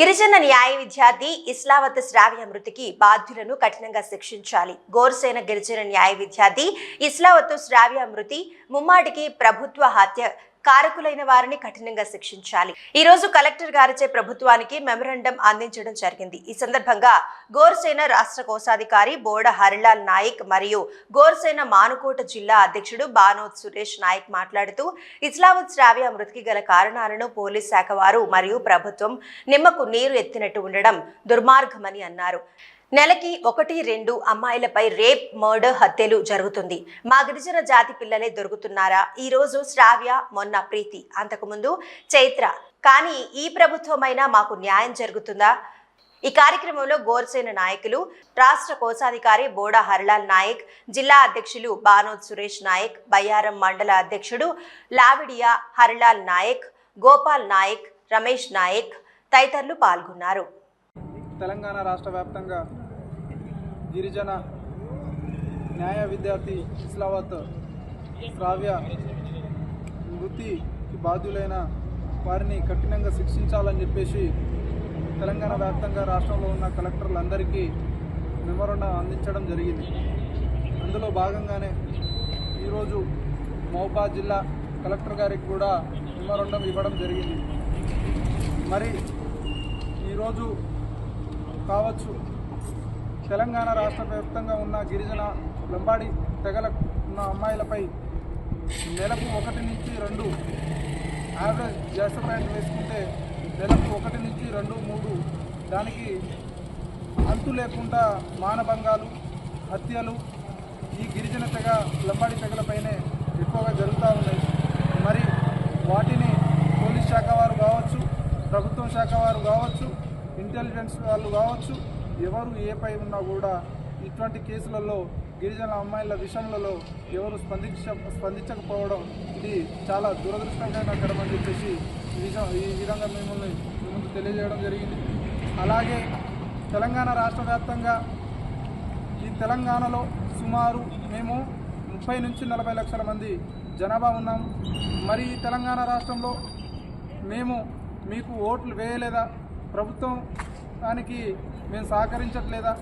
గిరిజన న్యాయ విద్యార్థి ఇస్లావత్ శ్రావ్య మృతికి బాధ్యులను కఠినంగా శిక్షించాలి. గోర్సేన గిరిజన న్యాయ విద్యార్థి ఇస్లావత్ శ్రావ్య మృతి ముమ్మాటికి ప్రభుత్వ హత్య కారకులైన వారిని కఠినంగా శిక్షించాలి. ఈ రోజు కలెక్టర్ గారిచే ప్రభుత్వానికి మెమరాండం అందించడం జరిగింది. ఈ సందర్భంగా గోర్సేన రాష్ట్ర కోశాధికారి బోడ హరిలాల్ నాయక్ మరియు గోర్సేన మానుకోట జిల్లా అధ్యక్షుడు బానోద్ సురేష్ నాయక్ మాట్లాడుతూ ఇస్లామత్ శ్రావ్య మృతికి గల కారణాలను పోలీస్ శాఖ వారు మరియు ప్రభుత్వం నిమ్మకు నీరు ఎత్తినట్టు ఉండడం దుర్మార్గమని అన్నారు. నెలకి ఒకటి రెండు అమ్మాయిలపై రేప్ మర్డర్ హత్యలు జరుగుతుంది. మా గిరిజన జాతి పిల్లలే దొరుకుతున్నారా? ఈరోజు శ్రావ్య మొన్న ప్రీతి. అంతకుముందు చైత్ర. కానీ ఈ ప్రభుత్వమైనా మాకు న్యాయం జరుగుతుందా? ఈ కార్యక్రమంలో గోర్సేన నాయకులు రాష్ట్ర కోశాధికారి బోడా హరిలాల్ నాయక్ జిల్లా అధ్యక్షులు బానోద్ సురేష్ నాయక్ బయ్యారం మండల అధ్యక్షుడు లావిడియా హరిలాల్ నాయక్ గోపాల్ నాయక్ రమేష్ నాయక్ తదితరులు పాల్గొన్నారు. తెలంగాణ రాష్ట్ర వ్యాప్తంగా గిరిజన న్యాయ విద్యార్థి ఇస్లావత్ శ్రావ్య మృతికి బాధ్యులైన వారిని కఠినంగా శిక్షించాలని చెప్పేసి తెలంగాణ వ్యాప్తంగా రాష్ట్రంలో ఉన్న కలెక్టర్లందరికీ మెమోరండం అందించడం జరిగింది. అందులో భాగంగానే ఈరోజు మహబాద్ జిల్లా కలెక్టర్ గారికి కూడా మెమోరండం ఇవ్వడం జరిగింది. మరి ఈరోజు కావచ్చు తెలంగాణ రాష్ట్ర వ్యాప్తంగా ఉన్న గిరిజన లంబాడి తెగల ఉన్న అమ్మాయిలపై నెలకు ఒకటి నుంచి రెండు యావరేజ్ జాస్తి ప్యాంట్ వేసుకుంటే నెలకు ఒకటి నుంచి రెండు మూడు. దానికి అంతు లేకుండా మానభంగాలు హత్యలు ఈ గిరిజన తెగ లంబాడి తెగలపైనే ఎక్కువగా జరుగుతూ ఉన్నాయి. మరి వాటిని పోలీస్ శాఖ వారు కావచ్చు ప్రభుత్వం శాఖ వారు కావచ్చు ఇంటెలిజెన్స్ వాళ్ళు కావచ్చు ఎవరు ఏ పై ఉన్నా కూడా ఇటువంటి కేసులలో గిరిజన అమ్మాయిల విషయంలో ఎవరు స్పందించ స్పందించకపోవడం ఇది చాలా దురదృష్టకరమని చెప్పేసి ఈ ఈ విధంగా మిమ్మల్ని ముందు తెలియజేయడం జరిగింది. అలాగే తెలంగాణ రాష్ట్ర వ్యాప్తంగా ఈ తెలంగాణలో సుమారు మేము ముప్పై నుంచి నలభై లక్షల మంది జనాభా ఉన్నాం మరి ఈ తెలంగాణ రాష్ట్రంలో మేము మీకు ఓట్లు వేయలేదా? ప్రభుత్వం దానికి మేము సహకరించట్లేదా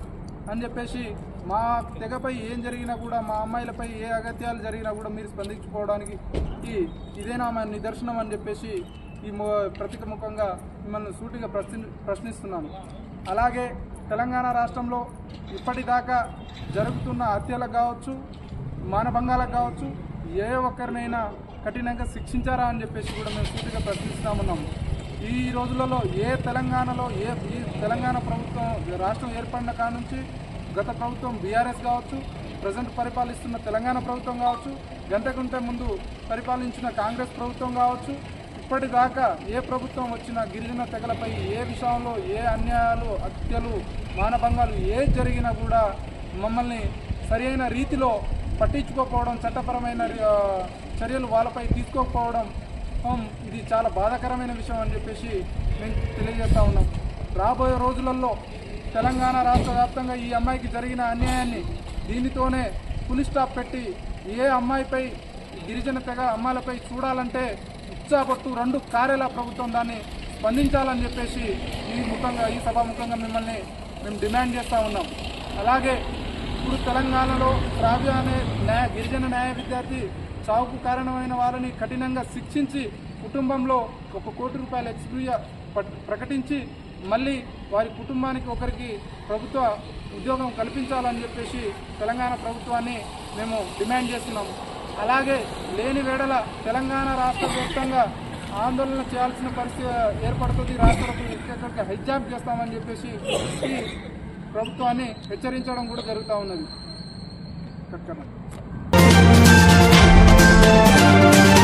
అని చెప్పేసి మా తెగపై ఏం జరిగినా కూడా మా అమ్మాయిలపై ఏ అగత్యాలు జరిగినా కూడా మీరు స్పందించుకోవడానికి ఈ ఇదేనా మా నిదర్శనం అని చెప్పేసి ఈ మొ ప్రతిక ముఖంగా మిమ్మల్ని సూటిగా ప్రశ్ని ప్రశ్నిస్తున్నాను. అలాగే తెలంగాణ రాష్ట్రంలో ఇప్పటిదాకా జరుగుతున్న హత్యలకు కావచ్చు మానభంగాలకు కావచ్చు ఏ ఒక్కరినైనా కఠినంగా శిక్షించారా అని చెప్పేసి కూడా మేము సూటిగా ప్రశ్నిస్తామన్నాము ఈ రోజులలో ఏ తెలంగాణలో ఏ తెలంగాణ ప్రభుత్వం రాష్ట్రం ఏర్పడిన కాడ నుంచి గత ప్రభుత్వం బీఆర్ఎస్ కావచ్చు ప్రజెంట్ పరిపాలిస్తున్న తెలంగాణ ప్రభుత్వం కావచ్చు గంటకుంటే ముందు పరిపాలించిన కాంగ్రెస్ ప్రభుత్వం కావచ్చు ఇప్పటిదాకా ఏ ప్రభుత్వం వచ్చినా గిరిజన తెగలపై ఏ విషయంలో ఏ అన్యాయాలు హత్యలు మానభంగాలు ఏ జరిగినా కూడా మమ్మల్ని సరైన రీతిలో పట్టించుకోకపోవడం చట్టపరమైన చర్యలు వాళ్ళపై తీసుకోకపోవడం ఇది చాలా బాధాకరమైన విషయం అని చెప్పేసి మేము తెలియజేస్తా ఉన్నాం. రాబోయే రోజులలో తెలంగాణ రాష్ట్ర వ్యాప్తంగా ఈ అమ్మాయికి జరిగిన అన్యాయాన్ని దీనితోనే పులి స్టాప్ పెట్టి ఏ అమ్మాయిపై గిరిజన తెగ అమ్మాయిలపై చూడాలంటే ఉత్సాహపట్టు రెండు కార్యాల ప్రభుత్వం దాన్ని స్పందించాలని చెప్పేసి ఈ ముఖంగా ఈ సభాముఖంగా మిమ్మల్ని మేము డిమాండ్ చేస్తూ ఉన్నాం. అలాగే ఇప్పుడు తెలంగాణలో శ్రావ్య అనే న్యాయ గిరిజన న్యాయ విద్యార్థి చావుకు కారణమైన వారిని కఠినంగా శిక్షించి కుటుంబంలో ఒక కోటి రూపాయల ఎక్స్క్రూయ ప్రకటించి మళ్ళీ వారి కుటుంబానికి ఒకరికి ప్రభుత్వ ఉద్యోగం కల్పించాలని చెప్పేసి తెలంగాణ ప్రభుత్వాన్ని మేము డిమాండ్ చేస్తున్నాము. అలాగే లేని వేడల తెలంగాణ రాష్ట్ర వ్యాప్తంగా ఆందోళన చేయాల్సిన పరిస్థితి ఏర్పడుతుంది. రాష్ట్ర ఎక్కడికి హైజాక్ చేస్తామని చెప్పేసి ప్రభుత్వాన్ని హెచ్చరించడం కూడా జరుగుతూ ఉన్నది. కట్కన్నా